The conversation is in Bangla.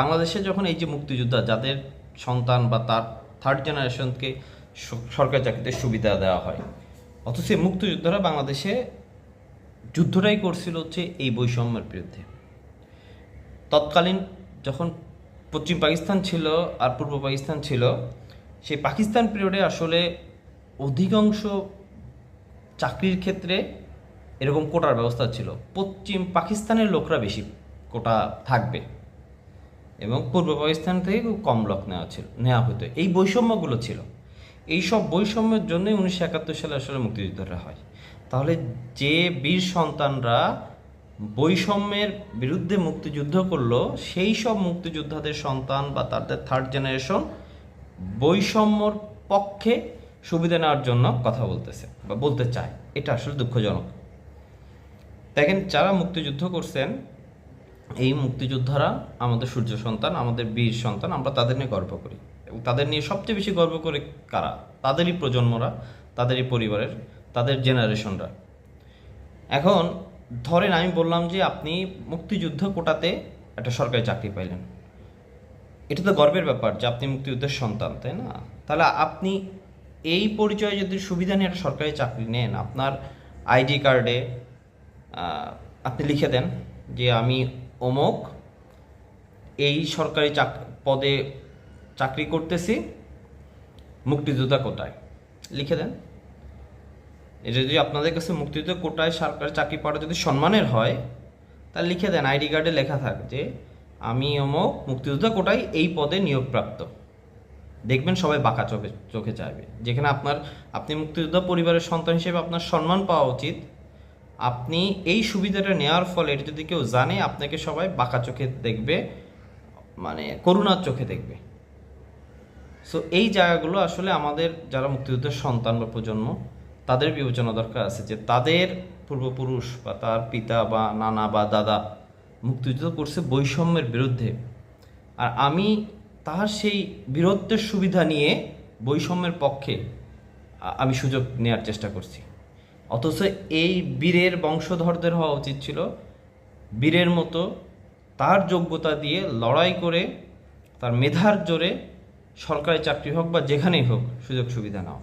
বাংলাদেশে যখন এই যে মুক্তিযোদ্ধা, যাদের সন্তান বা তার থার্ড জেনারেশনকে সরকারি চাকরিতে সুবিধা দেওয়া হয়, অথচ এই মুক্তিযোদ্ধারা বাংলাদেশে যুদ্ধটাই করছিল হচ্ছে এই বৈষম্যের বিরুদ্ধে। তৎকালীন যখন পশ্চিম পাকিস্তান ছিল আর পূর্ব পাকিস্তান ছিল, সেই পাকিস্তান পিরিয়ডে আসলে অধিকাংশ চাকরির ক্ষেত্রে এরকম কোটার ব্যবস্থা ছিল। পশ্চিম পাকিস্তানের লোকরা বেশি কোটা থাকবে। এবং পূর্ব পাকিস্তান থেকে খুব কম লোক নেওয়া ছিল, নেওয়া হতো। এই বৈষম্যগুলো ছিল। এই সব বৈষম্যের জন্যই উনিশশো একাত্তর সালে আসলে মুক্তিযুদ্ধরা হয়। তাহলে যে বীর সন্তানরা বৈষম্যের বিরুদ্ধে মুক্তিযুদ্ধ করল, সেই সব মুক্তিযোদ্ধাদের সন্তান বা তাদের থার্ড জেনারেশন বৈষম্যর পক্ষে সুবিধা নেওয়ার জন্য কথা বলতেছে বা বলতে চায়। এটা আসলে দুঃখজনক। দেখেন, যারা মুক্তিযুদ্ধ করছেন এই মুক্তিযোদ্ধারা আমাদের সূর্য সন্তান, আমাদের বীর সন্তান, আমরা তাদের নিয়ে গর্ব করি। এবং তাদের নিয়ে সবচেয়ে বেশি গর্ব করে কারা? তাদেরই প্রজন্মরা, তাদেরই পরিবারের, তাদের জেনারেশনরা। এখন ধরেন আমি বললাম যে আপনি মুক্তিযুদ্ধ কোটাতে একটা সরকারি চাকরি পাইলেন। এটা তো গর্বের ব্যাপার যে আপনি মুক্তিযুদ্ধের সন্তান, তাই না? তাহলে আপনি এই পরিচয়ে যদি সুবিধা নিয়ে একটা সরকারি চাকরি নেন, আপনার আইডি কার্ডে আপনি লিখে দেন যে আমি অমুক, এই সরকারি চাক, পদে চাকরি করতেছি, মুক্তিযোদ্ধা কোটায়। লিখে দেন। এটা যদি আপনাদের কাছে মুক্তিযুদ্ধ কোটায় সরকারি চাকরি পাওয়াটা যদি সম্মানের হয়, তাহলে লিখে দেন, আইডি কার্ডে লেখা থাক যে, আমি অমুক মুক্তিযোদ্ধা কোটায় এই পদে নিয়োগপ্রাপ্ত। দেখবেন সবাই বাঁকা চোখে চোখে চাইবে। যেখানে আপনার, আপনি মুক্তিযোদ্ধা পরিবারের সন্তান হিসেবে আপনার সম্মান পাওয়া উচিত আপনি এই সুবিধাটা নেওয়ার ফলে এটা যদি কেউ জানে, আপনাকে সবাই বাঁকা চোখে দেখবে মানে করুণার চোখে দেখবে। সো এই জায়গাগুলো আসলে আমাদের যারা মুক্তিযুদ্ধের সন্তান বা প্রজন্ম, তাদের বিবেচনা দরকার আছে যে তাদের পূর্বপুরুষ বা তার পিতা বা নানা বা দাদা মুক্তিযুদ্ধ করছে বৈষম্যের বিরুদ্ধে। আর আমি তাহার সেই বীরত্বের সুবিধা নিয়ে বৈষম্যের পক্ষে আমি সুযোগ নেওয়ার চেষ্টা করছি। অথচ এই বীরের বংশধরদের হওয়া উচিত ছিল বীরের মতো তার যোগ্যতা দিয়ে লড়াই করে তার মেধার জোরে সরকারি চাকরি হোক বা যেখানেই হোক সুযোগ সুবিধা নাও।